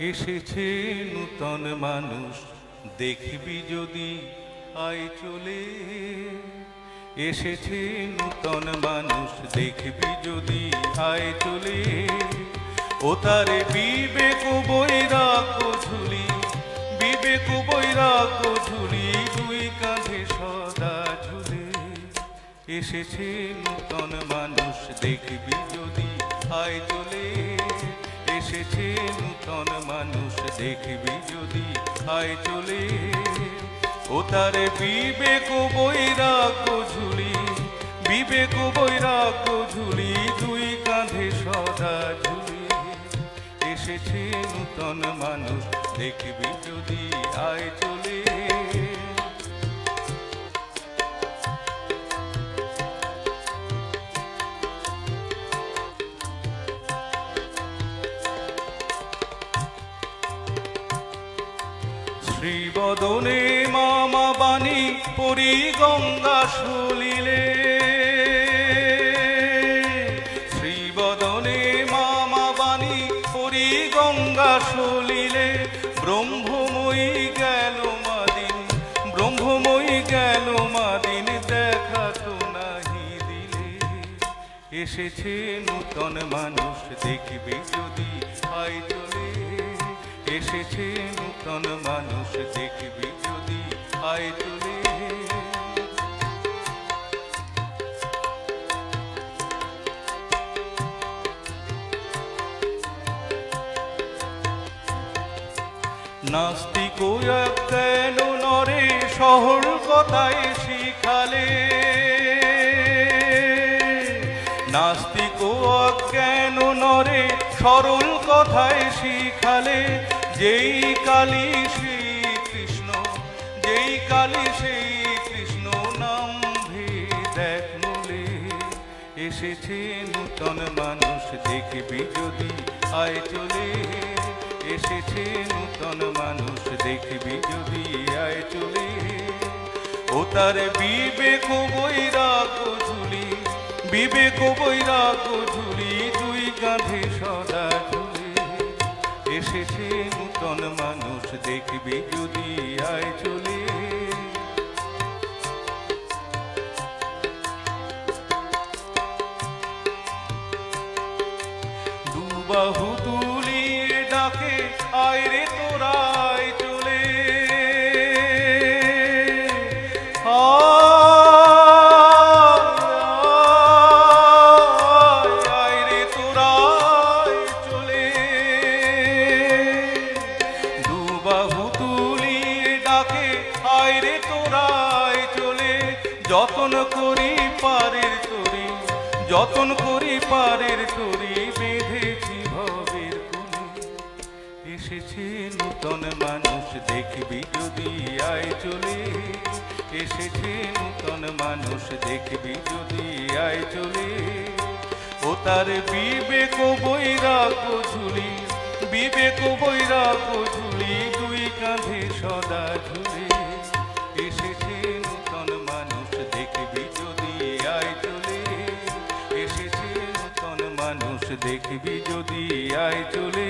এসেছে নূতন মানুষ, দেখবি যদি আয় চলে। এসেছে নূতন মানুষ, দেখবি যদি আয় চলে। ও তারে বিবেক বৈরাগ ঝুলি, বিবেক বৈরাগ ঝুলি, দুই কাঁধে সদা ঝুলে। এসেছে নূতন মানুষ, দেখবি যদি আয় চলে। এসেছে নূতন মানুষ, দেখবি যদি আয় চলে। ও তার বিবেক বৈরাগ্য ঝুলি, বিবেক বৈরাগ্য ঝুলি, দুই কাঁধে সদা ঝুলি। এসেছে নূতন মানুষ, দেখবি যদি আয় চলে। শ্রীবদনে মামা বাণী পরি গঙ্গা সলিলে। শ্রীবদনে মামা বাণী পরি গঙ্গা সলিলে। ব্রহ্মময়ী গেল মাদিন, ব্রহ্মময়ী গেল মাদিন, দেখা তো নাহি দিলে। এসেছে নূতন মানুষ, দেখবে যদি আয় চলে এসেছে নূতন মানুষ, দেখবি যদি আয় চলে নাস্তিক কেন নরে, শহর কথায় শিখালে? নাস্তিক কেন সরল কথায় শিখালে, যেই কালী শ্রী কৃষ্ণ যেই কালী সেই কৃষ্ণ নাম দেখ মূলে। এসেছে নূতন মানুষ, দেখবি যদি আয় চলে। এসেছে নূতন মানুষ, দেখবি যদি আয় চলে। ও তার বিবেক বৈরাগ ঝুলি, বিবেক বৈরাগ ঝুলি দুই কাঁধে নূতন মানুষ দেখবি যদি আয় চলে। দুবাহু তুলিয়ে রে তোরাই চলে, যতন করি পারের তরি, যতন করি পারের তরি বেঁধেছি ভবের কুলে। এসেছে নূতন মানুষ, দেখবি যদি আয় চলে। এসেছে নূতন মানুষ, দেখবি যদি আয় চলে। ও তার বিবেক বৈরাগ্য ঝুলি, বিবেক বৈরাগ্য ঝুলি দেখবি যদি আয় চলে